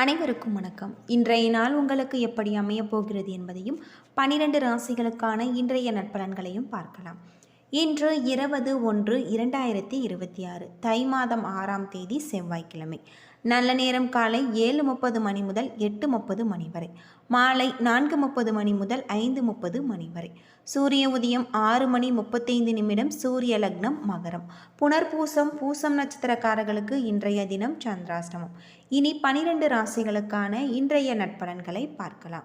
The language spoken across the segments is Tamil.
அனைவருக்கும் வணக்கம். இன்றைய நாள் உங்களுக்கு எப்படி அமையப் போகிறது என்பதையும் பனிரெண்டு ராசிகளுக்கான இன்றைய நட்பலன்களையும் பார்க்கலாம். இன்று இருபது ஒன்று இரண்டாயிரத்தி இருபத்தி ஆறு தை மாதம் ஆறாம் தேதி செவ்வாய்க்கிழமை. நல்ல நேரம் காலை ஏழு முப்பது மணி முதல் எட்டு முப்பது மணி வரை. மாலை நான்கு முப்பது மணி முதல் ஐந்து முப்பது மணி வரை. சூரிய உதயம் ஆறு மணி முப்பத்தைந்து நிமிடம் சூரிய லக்னம் மகரம். புனர்பூசம் பூசம் நட்சத்திரக்காரர்களுக்கு இன்றைய தினம் சந்திராஷ்டமம். இனி பனிரெண்டு ராசிகளுக்கான இன்றைய நட்பலன்களை பார்க்கலாம்.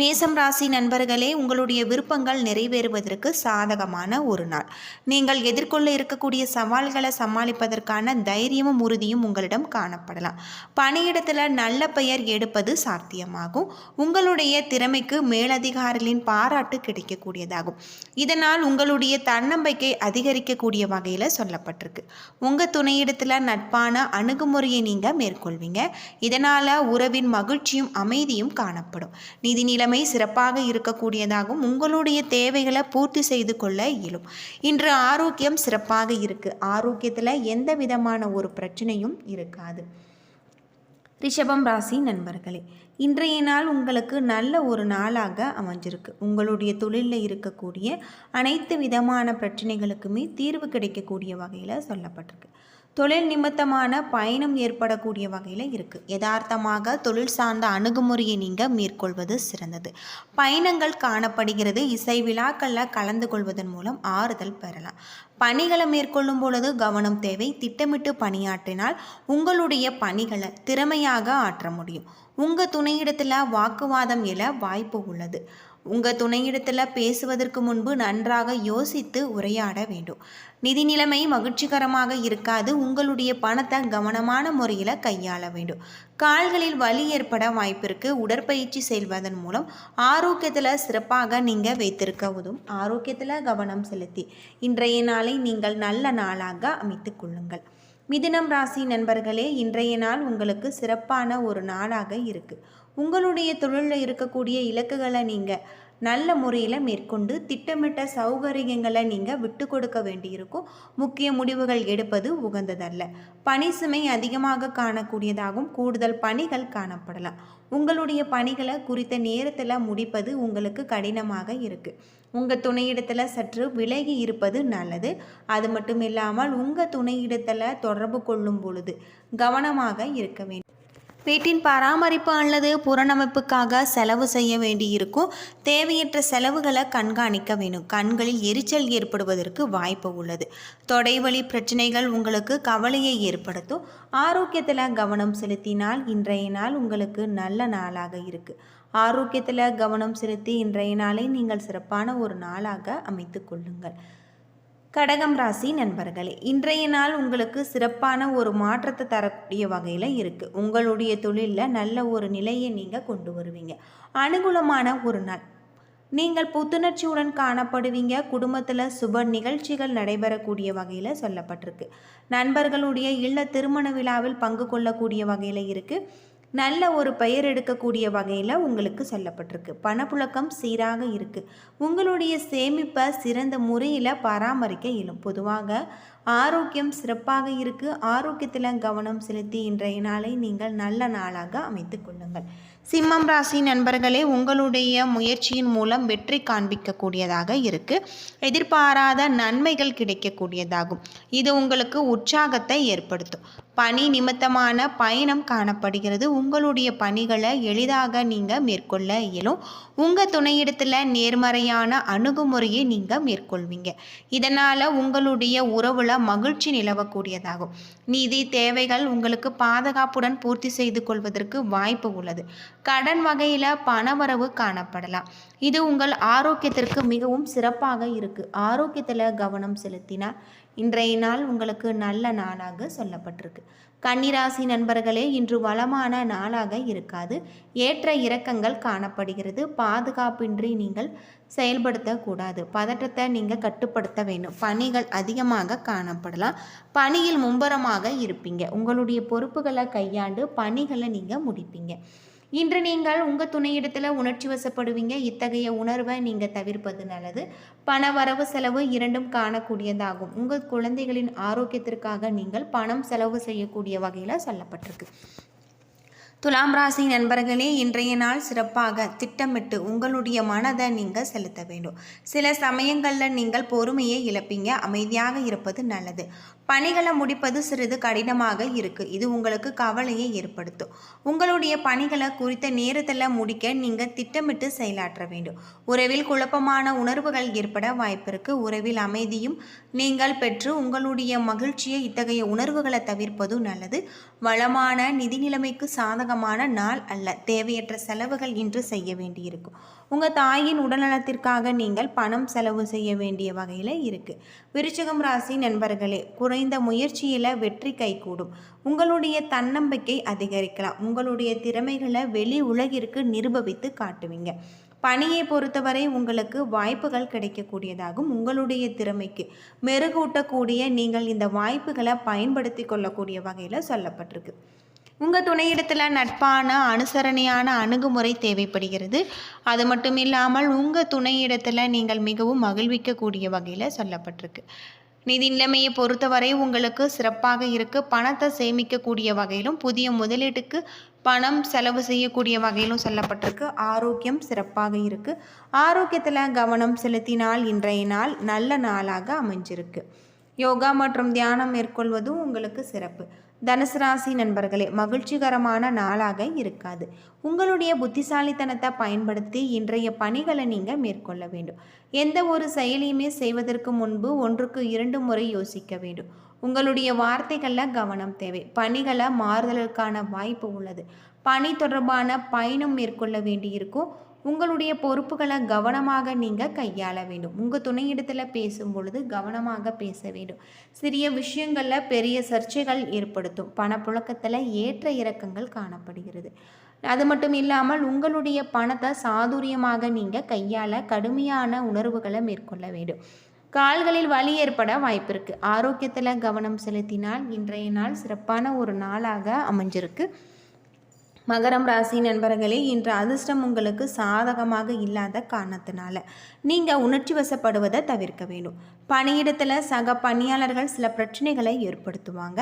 மேசம் ராசி நண்பர்களே உங்களுடைய விருப்பங்கள் நிறைவேறுவதற்கு சாதகமான ஒரு நாள். நீங்கள் எதிர்கொள்ள இருக்கக்கூடிய சவால்களை சமாளிப்பதற்கான தைரியமும் உறுதியும் உங்களிடம் காணப்படலாம். பணியிடத்தில் நல்ல பெயர் எடுப்பது சாத்தியமாகும். உங்களுடைய திறமைக்கு மேலதிகாரிகளின் பாராட்டு கிடைக்கக்கூடியதாகும். இதனால் உங்களுடைய தன்னம்பிக்கை அதிகரிக்கக்கூடிய வகையில் சொல்லப்பட்டிருக்கு. உங்கள் துணையிடத்தில் நட்பான அணுகுமுறையை நீங்கள் மேற்கொள்வீங்க. இதனால் உறவின் மகிழ்ச்சியும் அமைதியும் காணப்படும். நிதி நிலைமை சிறப்பாக இருக்கக்கூடியதாகவும் உங்களுடைய தேவைகளை பூர்த்தி செய்து கொள்ள இயலும். இன்று ஆரோக்கியம் சிறப்பாக இருக்கு. ஆரோக்கியத்தில் எந்த விதமான ஒரு பிரச்சனையும் இருக்காது. ரிஷபம் ராசி நண்பர்களே இன்றைய நாள் உங்களுக்கு நல்ல ஒரு நாளாக அமைஞ்சிருக்கு. உங்களுடைய தொழிலில் இருக்கக்கூடிய அனைத்து விதமான பிரச்சனைகளுக்குமே தீர்வு கிடைக்கக்கூடிய வகையில் சொல்லப்பட்டிருக்கு. தொழில் நிமித்தமான பயணம் ஏற்படக்கூடிய வகையில் இருக்குது யதார்த்தமாக தொழில் சார்ந்த அணுகுமுறையை நீங்கள் மேற்கொள்வது சிறந்தது. பயணங்கள் காணப்படுகிறது. இசை விழாக்களில் கலந்து கொள்வதன் மூலம் ஆறுதல் பெறலாம். பணிகளை மேற்கொள்ளும் பொழுது கவனம் தேவை. திட்டமிட்டு பணியாற்றினால் உங்களுடைய பணிகளை திறமையாக ஆற்ற முடியும். உங்கள் துணையிடத்தில் வாக்குவாதம் எழ வாய்ப்பு உள்ளது. உங்கள் துணையிடத்தில் பேசுவதற்கு முன்பு நன்றாக யோசித்து உரையாட வேண்டும். நிதி நிலைமை மகிழ்ச்சிகரமாக இருக்காது. உங்களுடைய பணத்தை கவனமான முறையில் கையாள வேண்டும். கால்களில் வலி ஏற்பட வாய்ப்பிற்கு உடற்பயிற்சி செய்வதன் மூலம் ஆரோக்கியத்தில் சிறப்பாக நீங்கள் வைத்திருக்க உதவும் ஆரோக்கியத்தில் கவனம் செலுத்தி இன்றைய நாளை நீங்கள் நல்ல நாளாக அமைத்து கொள்ளுங்கள். மிதுனம் ராசி நண்பர்களே இன்றைய நாள் உங்களுக்கு சிறப்பான ஒரு நாளாக இருக்குது உங்களுடைய தொழிலில் இருக்கக்கூடிய இலக்குகளை நீங்கள் நல்ல முறையில் மேற்கொண்டு திட்டமிட்ட சௌகரியங்களை நீங்கள் விட்டு கொடுக்க வேண்டியிருக்கும். முக்கிய முடிவுகள் எடுப்பது உகந்ததல்ல. பணி சுமை அதிகமாக காணக்கூடியதாகவும் கூடுதல் பணிகள் காணப்படலாம். உங்களுடைய பணிகளை குறித்த நேரத்தில் முடிப்பது உங்களுக்கு கடினமாக இருக்குது உங்கள் துணையிடத்தில் சற்று விலகி இருப்பது நல்லது. அது மட்டும் இல்லாமல் உங்கள் துணையிடத்தில் தொடர்பு கொள்ளும் பொழுது கவனமாக இருக்க வேண்டும். வீட்டின் பராமரிப்பு அல்லது புறநமைப்புக்காக செலவு செய்ய வேண்டியிருக்கும். தேவையற்ற செலவுகளை கண்காணிக்க வேணும் கண்களில் எரிச்சல் ஏற்படுவதற்கு வாய்ப்பு உள்ளது. தொடைவலி பிரச்சனைகள் உங்களுக்கு கவலையை ஏற்படுத்தும். ஆரோக்கியத்தில் கவனம் செலுத்தினால் இன்றைய நாள் உங்களுக்கு நல்ல நாளாக இருக்குது ஆரோக்கியத்தில் கவனம் செலுத்தி இன்றைய நாளை நீங்கள் சிறப்பான ஒரு நாளாக அமைத்து கொள்ளுங்கள். கடகம் ராசி நண்பர்களே இன்றைய நாள் உங்களுக்கு சிறப்பான ஒரு மாற்றத்தை தரக்கூடிய வகையில் இருக்குது உங்களுடைய தொழிலில் நல்ல ஒரு நிலையை நீங்கள் கொண்டு வருவீங்க. அனுகூலமான ஒரு நாள். நீங்கள் புத்துணர்ச்சியுடன் காணப்படுவீங்க. குடும்பத்தில் சுப நிகழ்ச்சிகள் நடைபெறக்கூடிய வகையில் சொல்லப்பட்டிருக்கு. நண்பர்களுடைய இல்ல திருமண விழாவில் பங்கு கொள்ளக்கூடிய வகையில் இருக்குது நல்ல ஒரு பெயர் எடுக்கக்கூடிய வகையில் உங்களுக்கு சொல்லப்பட்டிருக்கு. பணப்புழக்கம் சீராக இருக்குது உங்களுடைய சேமிப்பை சிறந்த முறையில் பராமரிக்க இயலும். பொதுவாக ஆரோக்கியம் சிறப்பாக இருக்குது ஆரோக்கியத்தில் கவனம் செலுத்தி இன்றைய நாளை நீங்கள் நல்ல நாளாக அமைத்து கொள்ளுங்கள். சிம்மம் ராசி நண்பர்களே உங்களுடைய முயற்சியின் மூலம் வெற்றி காண்பிக்கக்கூடியதாக இருக்குது எதிர்பாராத நன்மைகள் கிடைக்கக்கூடியதாகும். இது உங்களுக்கு உற்சாகத்தை ஏற்படுத்தும். பணி நிமித்தமான பயணம் காணப்படுகிறது. உங்களுடைய பணிகளை எளிதாக நீங்கள் மேற்கொள்ள இயலும். உங்கள் துணையிடத்தில் நேர்மறையான அணுகுமுறையை நீங்கள் மேற்கொள்வீங்க. இதனால் உங்களுடைய உறவில் மகிழ்ச்சி நிலவக்கூடியதாகும். நிதி தேவைகள் உங்களுக்கு பாதுகாப்புடன் பூர்த்தி செய்து கொள்வதற்கு வாய்ப்பு உள்ளது. கடன் வகையில் பணவரவு காணப்படலாம். இது உங்கள் ஆரோக்கியத்திற்கு மிகவும் சிறப்பாக இருக்குது ஆரோக்கியத்தில் கவனம் செலுத்தினால் இன்றைய நாள் உங்களுக்கு நல்ல நாளாக சொல்லப்பட்டிருக்கு. கன்னிராசி நண்பர்களே இன்று வளமான நாளாக இருக்காது. ஏற்ற இறக்கங்கள் காணப்படுகிறது. பாதுகாப்பின்றி நீங்கள் செயல்படுத்தக்கூடாது. பதற்றத்தை நீங்கள் கட்டுப்படுத்த வேண்டும். பணிகள் அதிகமாக காணப்படலாம். பணியில் மும்பரமாக இருப்பீங்க. உங்களுடைய பொறுப்புகளை கையாண்டு பணிகளை நீங்கள் முடிப்பீங்க. இன்று நீங்கள் உங்கள் துணையிடத்தில் உணர்ச்சி வசப்படுவீங்க. இத்தகைய உணர்வை நீங்கள் தவிர்ப்பது நல்லது. பண வரவு செலவு இரண்டும் காணக்கூடியதாகும். உங்கள் குழந்தைகளின் ஆரோக்கியத்திற்காக நீங்கள் பணம் செலவு செய்யக்கூடிய வகையில் சொல்லப்பட்டிருக்கு. துலாம் ராசி நண்பர்களே இன்றைய நாள் சிறப்பாக திட்டமிட்டு உங்களுடைய மனதை நீங்கள் செலுத்த வேண்டும். சில சமயங்களில் நீங்கள் பொறுமையை இழப்பீங்க அமைதியாக இருப்பது நல்லது. பணிகளை முடிப்பது சிறிது கடினமாக இருக்குது இது உங்களுக்கு கவலையை ஏற்படுத்தும். உங்களுடைய பணிகளை குறித்த நேரத்தில் முடிக்க நீங்கள் திட்டமிட்டு செயலாற்ற வேண்டும். உறவில் குழப்பமான உணர்வுகள் ஏற்பட வாய்ப்பிருக்கு உறவில் அமைதியும் நீங்கள் பெற்று உங்களுடைய மகிழ்ச்சியை இத்தகைய உணர்வுகளை தவிர்ப்பதும் நல்லது. வளமான நிதி நிலைமைக்கு சாதகம் சாதகமான நாள் அல்ல. தேவையற்ற செலவுகள் இன்று செய்ய வேண்டியிருக்கும். உங்கள் தாயின் உடல்நலத்திற்காக நீங்கள் பணம் செலவு செய்ய வேண்டிய வகையில் இருக்குது விருச்சகம் ராசி நண்பர்களே குறைந்த முயற்சியில் வெற்றி கைகூடும். உங்களுடைய தன்னம்பிக்கை அதிகரிக்கலாம். உங்களுடைய திறமைகளை வெளி உலகிற்கு நிரூபித்து காட்டுவீங்க. பணியை பொறுத்தவரை உங்களுக்கு வாய்ப்புகள் கிடைக்கக்கூடியதாகும். உங்களுடைய திறமைக்கு மெருகூட்டக்கூடிய நீங்கள் இந்த வாய்ப்புகளை பயன்படுத்தி கொள்ளக்கூடிய வகையில் சொல்லப்பட்டிருக்கு. உங்கள் துணையிடத்தில் நட்பான அனுசரணையான அணுகுமுறை தேவைப்படுகிறது. அது மட்டும் இல்லாமல் உங்கள் துணையிடத்தில் நீங்கள் மிகவும் மகிழ்விக்கக்கூடிய வகையில் சொல்லப்பட்டிருக்கு. நிதி நிலைமையை பொறுத்தவரை உங்களுக்கு சிறப்பாக இருக்குது பணத்தை சேமிக்கக்கூடிய வகையிலும் புதிய முதலீட்டுக்கு பணம் செலவு செய்யக்கூடிய வகையிலும் சொல்லப்பட்டிருக்கு. ஆரோக்கியம் சிறப்பாக இருக்குது ஆரோக்கியத்தில் கவனம் செலுத்தினால் இன்றைய நாள் நல்ல நாளாக அமைஞ்சிருக்கு. யோகா மற்றும் தியானம் மேற்கொள்வதும் உங்களுக்கு சிறப்பு. தனுசு ராசி நண்பர்களே மகிழ்ச்சிகரமான நாளாக இருக்காது. உங்களுடைய புத்திசாலித்தனத்தை பயன்படுத்தி இன்றைய பணிகளை நீங்கள் மேற்கொள்ள வேண்டும். எந்த ஒரு செயலியுமே செய்வதற்கு முன்பு ஒன்றுக்கு இரண்டு முறை யோசிக்க வேண்டும். உங்களுடைய வார்த்தைகளில் கவனம் தேவை. பணிகளை மாறுதலுக்கான வாய்ப்பு உள்ளது. பணி தொடர்பான பயணம் மேற்கொள்ள வேண்டியிருக்கும். உங்களுடைய பொறுப்புகளை கவனமாக நீங்கள் கையாள வேண்டும். உங்கள் துணையிடத்தில் பேசும் பொழுது கவனமாக பேச வேண்டும். சிறிய விஷயங்களில் பெரிய சர்ச்சைகள் ஏற்படுத்தும். பணப்புழக்கத்தில் ஏற்ற இறக்கங்கள் காணப்படுகிறது. அது மட்டும் இல்லாமல் உங்களுடைய பணத்தை சாதுரியமாக நீங்கள் கையாள கடுமையான உணர்வுகளை மேற்கொள்ள வேண்டும். கால்களில் வலி ஏற்பட வாய்ப்பு இருக்குது ஆரோக்கியத்தில் கவனம் செலுத்தினால் இன்றைய நாள் சிறப்பான ஒரு நாளாக அமைஞ்சிருக்கு. மகரம் ராசி நண்பர்களே இன்று அதிர்ஷ்டம் உங்களுக்கு சாதகமாக இல்லாத காரணத்தினால நீங்கள் உணர்ச்சி வசப்படுவதை தவிர்க்க வேண்டும். பணியிடத்தில் சக பணியாளர்கள் சில பிரச்சனைகளை ஏற்படுத்துவாங்க.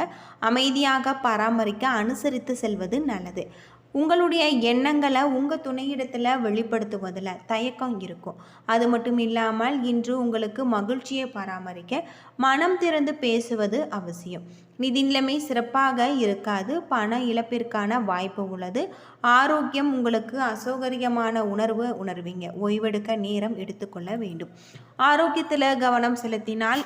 அமைதியாக பராமரிக்க அனுசரித்து செல்வது நல்லது. உங்களுடைய எண்ணங்களை உங்கள் துணையிடத்தில் வெளிப்படுத்துவதில் தயக்கம் இருக்கும். அது மட்டும் இல்லாமல் இன்று உங்களுக்கு மகிழ்ச்சியை பராமரிக்க மனம் திறந்து பேசுவது அவசியம். நிதி நிலைமை சிறப்பாக இருக்காது. பண இழப்பிற்கான வாய்ப்பு உள்ளது. ஆரோக்கியம் உங்களுக்கு அசௌகரியமான உணர்வு உணர்வீங்க. ஓய்வெடுக்க நேரம் எடுத்துக்கொள்ள வேண்டும். ஆரோக்கியத்தில் கவனம் செலுத்தினால்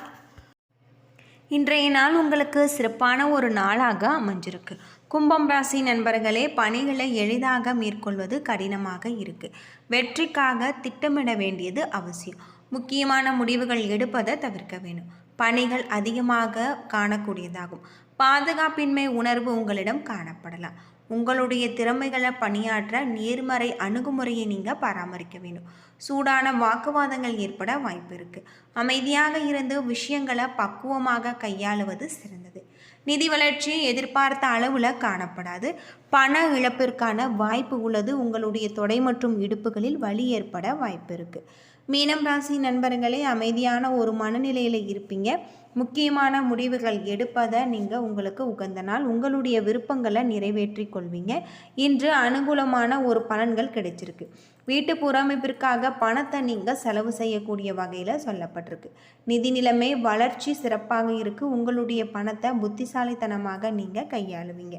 இன்றைய நாள் உங்களுக்கு சிறப்பான ஒரு நாளாக அமைஞ்சிருக்கு. கும்பம் ராசி நண்பர்களே பணிகளை எளிதாக மேற்கொள்வது கடினமாக இருக்குது வெற்றிக்காக திட்டமிட வேண்டியது அவசியம். முக்கியமான முடிவுகள் எடுப்பதை தவிர்க்க வேண்டும். பணிகள் அதிகமாக காணக்கூடியதாகும். பாதுகாப்பின்மை உணர்வு உங்களிடம் காணப்படலாம். உங்களுடைய திறமைகளை பணியாற்ற நேர்மறை அணுகுமுறையை நீங்கள் பராமரிக்க வேண்டும். சூடான வாக்குவாதங்கள் ஏற்பட வாய்ப்பு இருக்குது அமைதியாக இருந்து விஷயங்களை பக்குவமாக கையாளுவது சிறந்தது. நிதி வளர்ச்சி எதிர்பார்த்த அளவில் காணப்படாது. பண இழப்பிற்கான வாய்ப்பு உள்ளது. உங்களுடைய தொடை மற்றும் இடுப்புகளில் வலி ஏற்பட வாய்ப்பு இருக்குது மீனம் ராசி நண்பர்களே அமைதியான ஒரு மனநிலையில் இருப்பீங்க. முக்கியமான முடிவுகள் எடுப்பதை நீங்கள் உங்களுக்கு உகந்த நாள். உங்களுடைய விருப்பங்களை நிறைவேற்றி கொள்வீங்க. இன்று அனுகூலமான ஒரு பலன்கள் கிடைச்சிருக்கு. வீட்டு புறமைப்பிற்காக பணத்தை நீங்கள் செலவு செய்யக்கூடிய வகையில் சொல்லப்பட்டிருக்கு. நிதி நிலைமை வளர்ச்சி சிறப்பாக இருக்குது உங்களுடைய பணத்தை புத்திசாலித்தனமாக நீங்கள் கையாளுவீங்க.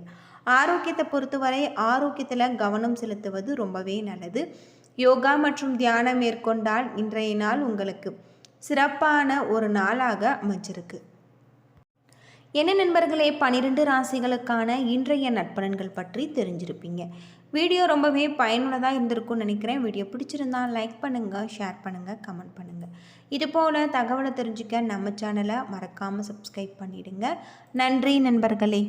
ஆரோக்கியத்தை பொறுத்தவரை ஆரோக்கியத்தில் கவனம் செலுத்துவது ரொம்பவே நல்லது. யோகா மற்றும் தியானம் மேற்கொண்டால் இன்றைய நாள் உங்களுக்கு சிறப்பான ஒரு நாளாக அமைச்சிருக்கு என்ன நண்பர்களே? பனிரெண்டு ராசிகளுக்கான இன்றைய நட்பலன்கள் பற்றி தெரிஞ்சிருப்பீங்க. வீடியோ ரொம்பவே பயனுள்ளதாக இருந்திருக்கும்னு நினைக்கிறேன். வீடியோ பிடிச்சிருந்தா லைக் பண்ணுங்கள் ஷேர் பண்ணுங்கள் கமெண்ட் பண்ணுங்கள் இது போல் தகவலை தெரிஞ்சுக்க நம்ம சேனலை மறக்காமல் சப்ஸ்கிரைப் பண்ணிவிடுங்க நன்றி நண்பர்களே.